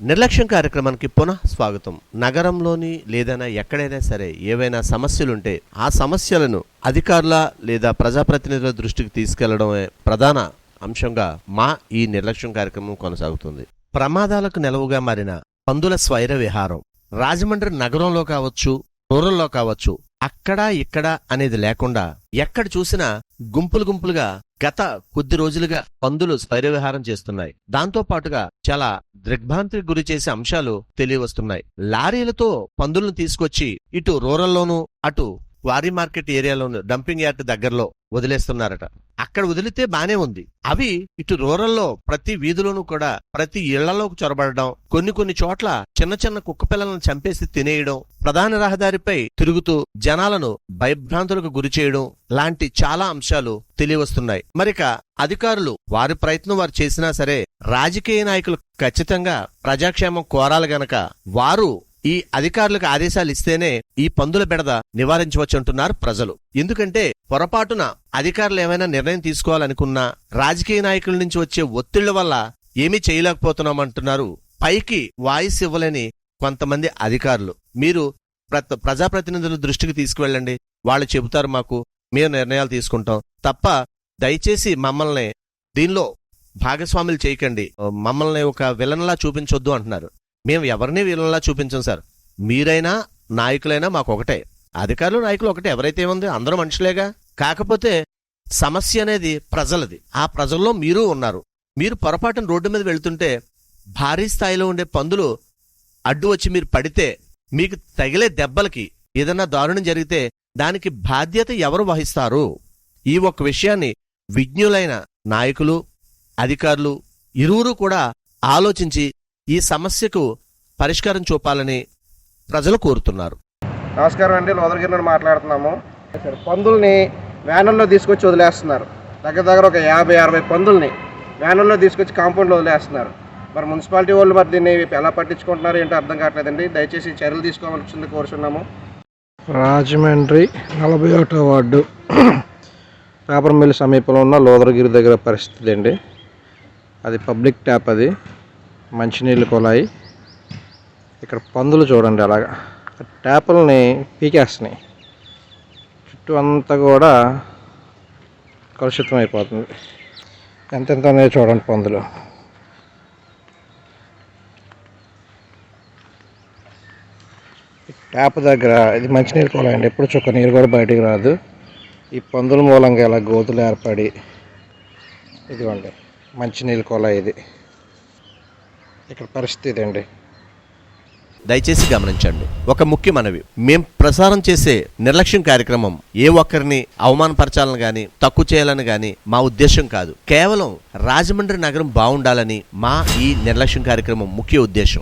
నిర్లక్ష్యం కార్యక్రమానికి పునః స్వాగతం. నగరంలోని లేదైనా ఎక్కడైనా సరే ఏవైనా సమస్యలుంటే ఆ సమస్యలను అధికారుల లేదా ప్రజాప్రతినిధుల దృష్టికి తీసుకెళ్ళడమే ప్రధాన అంశంగా మా ఈ నిర్లక్ష్యం కార్యక్రమం కొనసాగుతుంది. ప్రమాదాలకు నెలవుగా మారిన పందుల స్వైర విహారం. రాజమండ్రి నగరంలో కావచ్చు రూరల్లో కావచ్చు అక్కడ ఇక్కడ అనేది లేకుండా ఎక్కడ చూసినా గుంపులు గుంపులుగా గత కొద్ది రోజులుగా పందులు స్పైరవిహారం చేస్తున్నాయి. దాంతో పాటుగా చాలా దిగ్భ్రాంతికి గురి చేసే అంశాలు తెలియవస్తున్నాయి. లారీలతో పందులను తీసుకొచ్చి ఇటు రూరల్లోనూ అటు క్వారీ మార్కెట్ ఏరియాలోను డంపింగ్ యార్డ్ దగ్గరలో వదిలేస్తున్నారట. అక్కడ వదిలితే బానే ఉంది. అవి ఇటు రూరల్లో ప్రతి వీధిలోనూ కూడా ప్రతి ఇళ్ళలోకి చొరబడడం కొన్ని కొన్ని చోట్ల చిన్న చిన్న కుక్క పిల్లలను చంపేసి తినేయడం ప్రధాన రహదారిపై తిరుగుతూ జనాలను భయభ్రాంతులకు గురి చేయడం లాంటి చాలా అంశాలు తెలియవస్తున్నాయి. మరిక అధికారులు వారి ప్రయత్నం వారు చేసినా సరే రాజకీయ నాయకులు ఖచ్చితంగా ప్రజాక్షేమం కోరాలి గనక వారు ఈ అధికారులకు ఆదేశాలు ఇస్తేనే ఈ పందుల బెడద నివారించవచ్చు అంటున్నారు ప్రజలు. ఎందుకంటే పొరపాటున అధికారులు ఏమైనా నిర్ణయం తీసుకోవాలనుకున్నా రాజకీయ నాయకుల నుంచి వచ్చే ఒత్తిళ్ళ వల్ల ఏమీ చేయలేకపోతున్నామంటున్నారు. పైకి వాయిస్ ఇవ్వలేని కొంతమంది అధికారులు. మీరు ప్ర- ప్రజాప్రతినిధుల దృష్టికి తీసుకువెళ్ళండి. వాళ్ళు చెబుతారు మాకు మేము నిర్ణయాలు తీసుకుంటాం. తప్ప దయచేసి మమ్మల్ని దీనిలో భాగస్వాములు చేయకండి. మమ్మల్ని ఒక విలన్లా చూపించొద్దు అంటున్నారు. మేము ఎవరిని వీళ్ళలా చూపించం సార్? మీరైనా నాయకులైనా మాకు ఒకటే. అధికారులు నాయకులు ఒకటే. ఎవరైతే ఉంది అందరూ మనుషులేగా? కాకపోతే సమస్య అనేది ప్రజలది. ఆ ప్రజల్లో మీరు ఉన్నారు. మీరు పొరపాటున రోడ్డు మీద వెళ్తుంటే భారీ స్థాయిలో ఉండే పందులు అడ్డు వచ్చి మీరు పడితే మీకు తగిలే దెబ్బలకి ఏదన్నా దారుణం జరిగితే దానికి బాధ్యత ఎవరు వహిస్తారు? ఈ ఒక్క విషయాన్ని విజ్ఞులైన నాయకులు అధికారులు ఇరువురు కూడా ఆలోచించి ఈ సమస్యకు పరిష్కారం చూపాలని ప్రజలు కోరుతున్నారు. నమస్కారం అండి లోదరగిరి నుండి మాట్లాడుతున్నాము. సరే పందుల్ని వ్యానుల్లో తీసుకొచ్చి వదిలేస్తున్నారు. దగ్గర దగ్గర ఒక యాభై అరవై పందుల్ని వ్యానుల్లో తీసుకొచ్చి కాంపౌండ్లో వదిలేస్తున్నారు. మరి మున్సిపాలిటీ వాళ్ళు మరి దీన్ని ఎలా పట్టించుకుంటున్నారు ఏంటో అర్థం కావట్లేదండి. దయచేసి చర్యలు తీసుకోవాల్సింది కోరుచున్నాము. రాజమండ్రి నలభై ఒకటో వార్డు పేపర్ మిల్ సమీపంలో ఉన్న లోదరగిరి దగ్గర పరిస్థితి అండి. అది పబ్లిక్ ట్యాప్ అది. మంచినీళ్ళు కుళాయి ఇక్కడ పందులు చూడండి అలాగా. ట్యాపుల్ని పీకేస్తున్నాయి. చుట్టూ అంతా కూడా కలుషితం అయిపోతుంది. ఎంతెంత ఉన్నాయో చూడండి పందులు. ట్యాప్ దగ్గర ఇది మంచినీరు కుళాయి అండి ఎప్పుడు చుక్క నీరు కూడా బయటికి రాదు. ఈ పందుల మూలంగా ఇలా గోతులు ఏర్పడి ఇదిగోండి మంచినీళ్ళు కుళాయి ఇది. ఇక్కడ పరిస్థితి ఇదండి దయచేసి గమనించండి. ఒక ముఖ్య మనవి. మేం ప్రసారం చేసే నిర్లక్ష్యం కార్యక్రమం ఏ ఒక్కరిని అవమానపరచాలని గాని తక్కువ చేయాలని గాని మా ఉద్దేశం కాదు. కేవలం రాజమండ్రి నగరం బాగుండాలని మా ఈ నిర్లక్ష్యం కార్యక్రమం ముఖ్య ఉద్దేశం